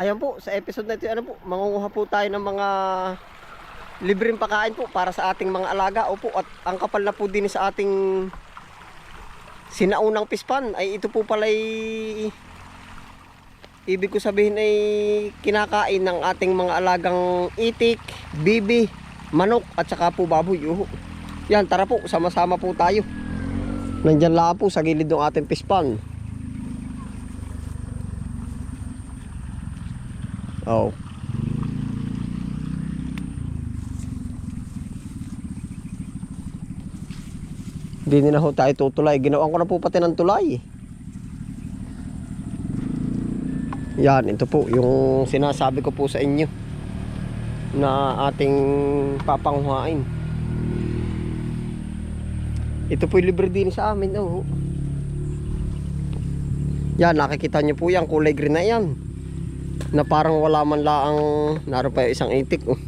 Ayan po, sa episode na ito, ano po, mangunguha po tayo ng mga libreng pakain po para sa ating mga alaga. Opo, at ang kapal na po din sa ating sinaunang pispan ay ito po pala'y ibig ko sabihin ay kinakain ng ating mga alagang itik, bibi, manok at saka po baboy. Uho. Yan, tara po, sama-sama po tayo. Nandyan lang po sa gilid ng ating pispan. Oh. Hindi na ho tayo tutulay. Ginawan ko na po pati ng tulay. Yan, ito po yung sinasabi ko po sa inyo na ating papanghuhain. Ito po libre din sa amin. Oh. Yan, nakikita nyo po yan. Kulay green na yan. Na parang wala man laang naroon pa isang itik. Oh.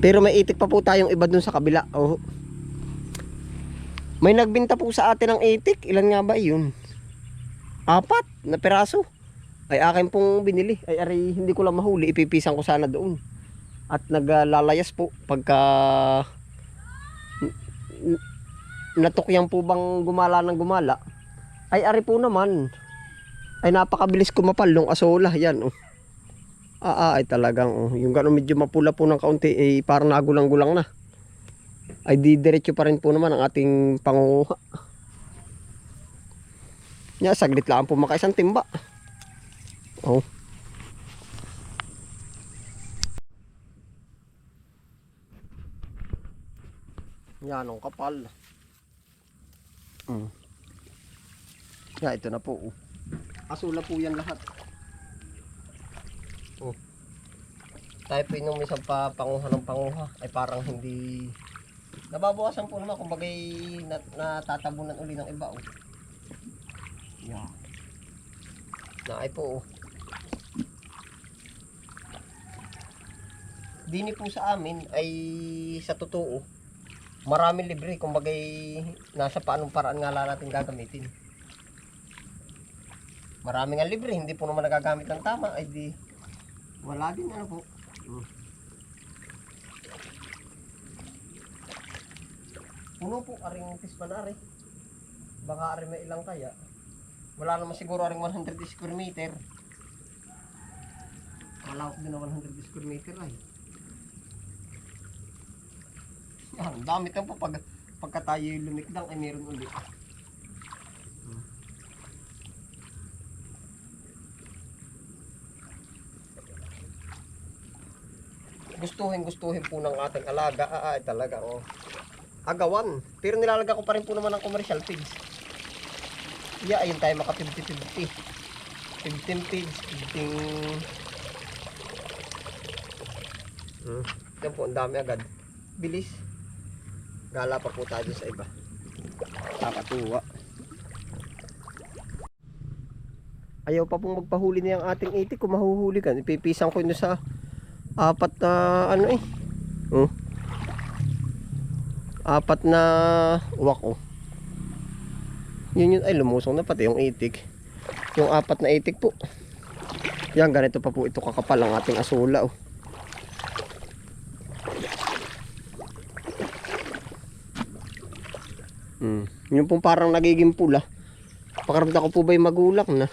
Pero may itik pa po tayong iba dun sa kabila. Oh. May nagbinta po sa atin ng itik. Ilan nga ba yun? Apat na peraso. Ay akin pong binili. Ay aray, hindi ko lang mahuli. Ipipisan ko sana doon. At naglalayas po pagka natukyan po bang gumala ng gumala. Ay ari po naman. Ay napakabilis kumapal ng asola. Yan oh. Ah, ah, ay talagang oh. Yung gano'n medyo mapula po ng kaunti. Eh, parang nagulang-gulang na ay di diretso pa rin po naman ang ating pangunguha. Nya, saglit lang po makaisang timba. Oh. Yan ang kapal. Mm. Ya, ito na po. Oh. Asula po yan lahat. Oh. Tayo po yung isang pa panguha ng panguha ay parang hindi Nababawasan po naman kung bagay nat natatabunan uli ng iba. Oh. Yeah. Naay po. Oh. Dini po sa amin ay sa totoo maraming libre kung bagay nasa paanong paraan nga lang natin gagamitin. Maraming nga libre, hindi po naman nagagamit ng tama ay di wala din ano po. Hmm. Puno po, aring pispan ari. Baka ari may ilang kaya. Wala naman siguro aring 100 square meter. Malawak din na 100 square meter ay. Ang dami lang po pag pagka tayo lumikdang ay meron ulit. Gustuhin, gustuhin po ng ating alaga. Ah, ay talaga, oh agawan. Pero nilalagay ko pa rin po naman ng commercial feeds. Yeah, ayun tayo maka 50-50. 15 feeds, 15... Hmm. Yan po, ang dami agad. Bilis. Gala pa po tayo sa iba. Nakatuwa. Ayaw pa pong magpahuli na yung ating itik. Kung mahuhuli ka, ipipisan ko yun sa apat na ano eh. Oh apat na uwak oh. Yun yun ay lumusong na pati yung itik. Yung apat na itik po. Yan ganito pa po ito kakapal ang ating asula oh. Hmm. Yung pong parang nagiging pula. Pakaramdam ko po ba yung magulak na.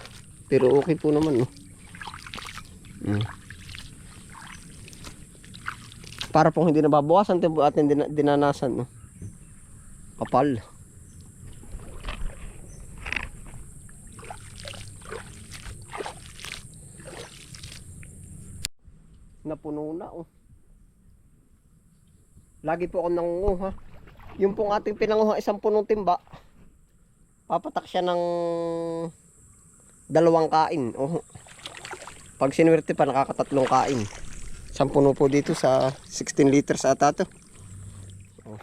Pero okay po naman oh. Hmm. Para pong hindi nababawasan tempo atin din, dinanasan no. Kapal. Napuno na oh. Lagi po ako nangunguha. Yung pong ating pinanguha isang punong timba. Papatak siya ng dalawang kain. Oh. Pag sinuwerte pa nakakatatlong kain. Isang puno po dito sa 16 liters ata to. Oh.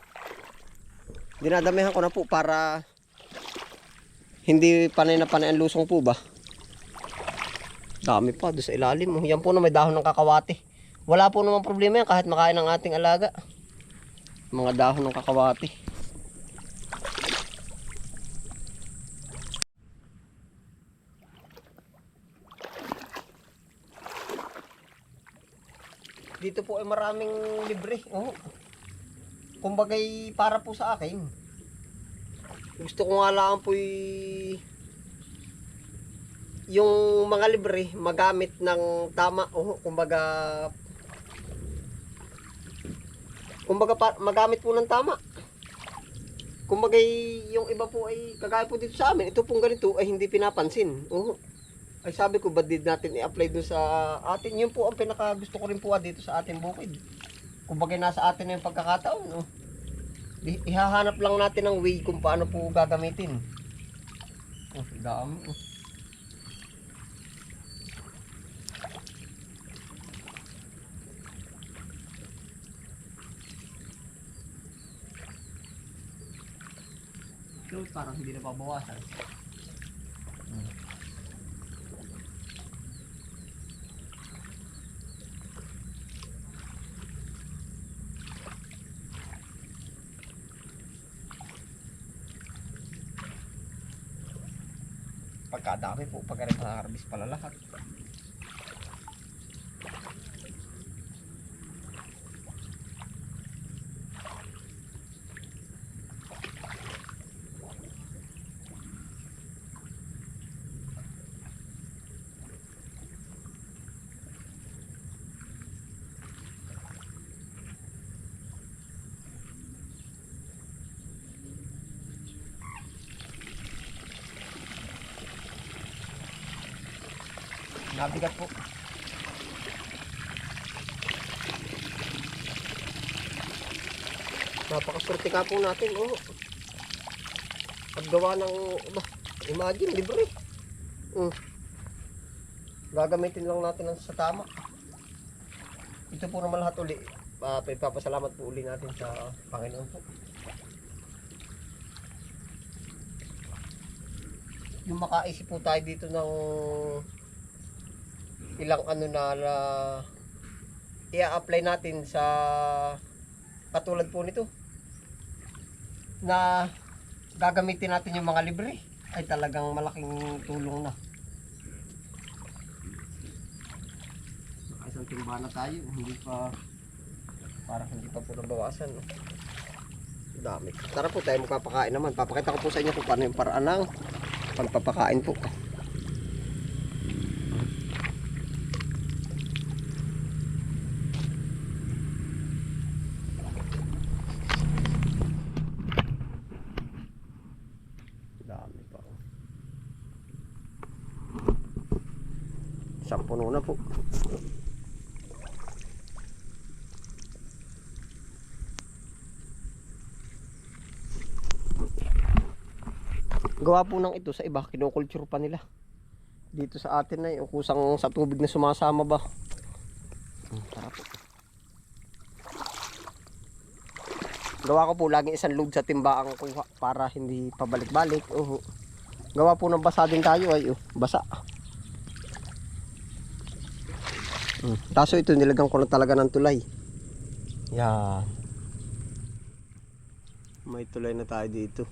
Dinadamihan ko na po para hindi panay na panay ang lusong po ba. Dami pa doon sa ilalim. Oh. Yan po na may dahon ng kakawati. Wala po naman problema yan kahit makain ng ating alaga. Mga dahon ng kakawati. Dito po ay maraming libre. Oo. Kumbagay para po sa akin. Gusto ko nga lang po yung mga libre magamit ng tama. Oo, kumbaga kumbaga pa, magamit po ng tama. Kumbaga yung iba po ay kagaya po dito sa amin, ito pong ganito ay hindi pinapansin. Oo. Ay sabi ko, ba't di natin i-apply dun sa atin? Yun po ang pinaka gusto ko rin po ah, dito sa ating bukid. Kumbaga nasa atin na yung pagkakataon. No? Ihahanap lang natin ng way kung paano po gagamitin. Oh, dami. Oh. Ito parang hindi na pabawasan. Pagkadami po, pagka rin harvest pala lahat. Nabigat po. Napakaswerte ka po natin, oh. Paggawa ng, ba, imagine, libre. Mm. Gagamitin lang natin ang sa tama. Ito po naman lahat uli. Uh, papasalamat po uli natin sa Panginoon po. Yung makaisip po tayo dito ng ilang ano na, na i-apply natin sa katulad po nito. Na gagamitin natin yung mga libre. Ay talagang malaking tulong na. Isang timba na tayo hindi pa parang hindi pa po nabawasan dami. Tara po tayo magpapakain naman. Papakita ko po sa inyo kung paano yung paraan ng pagpapakain po Dami pa. oh. Isang puno na po. Gawa po ng ito sa iba, kinukulture pa nila. Dito sa atin na yung kusang sa tubig na sumasama ba. Hmm, tara po. Gawa ko po laging isang load sa timba ang kuha para hindi pabalik-balik. Uhu. Gawa po ng basa din tayo ay oh, basa. Hmm. Kaso ito nilagyan ko na talaga ng tulay. Yan. May tulay na tayo dito.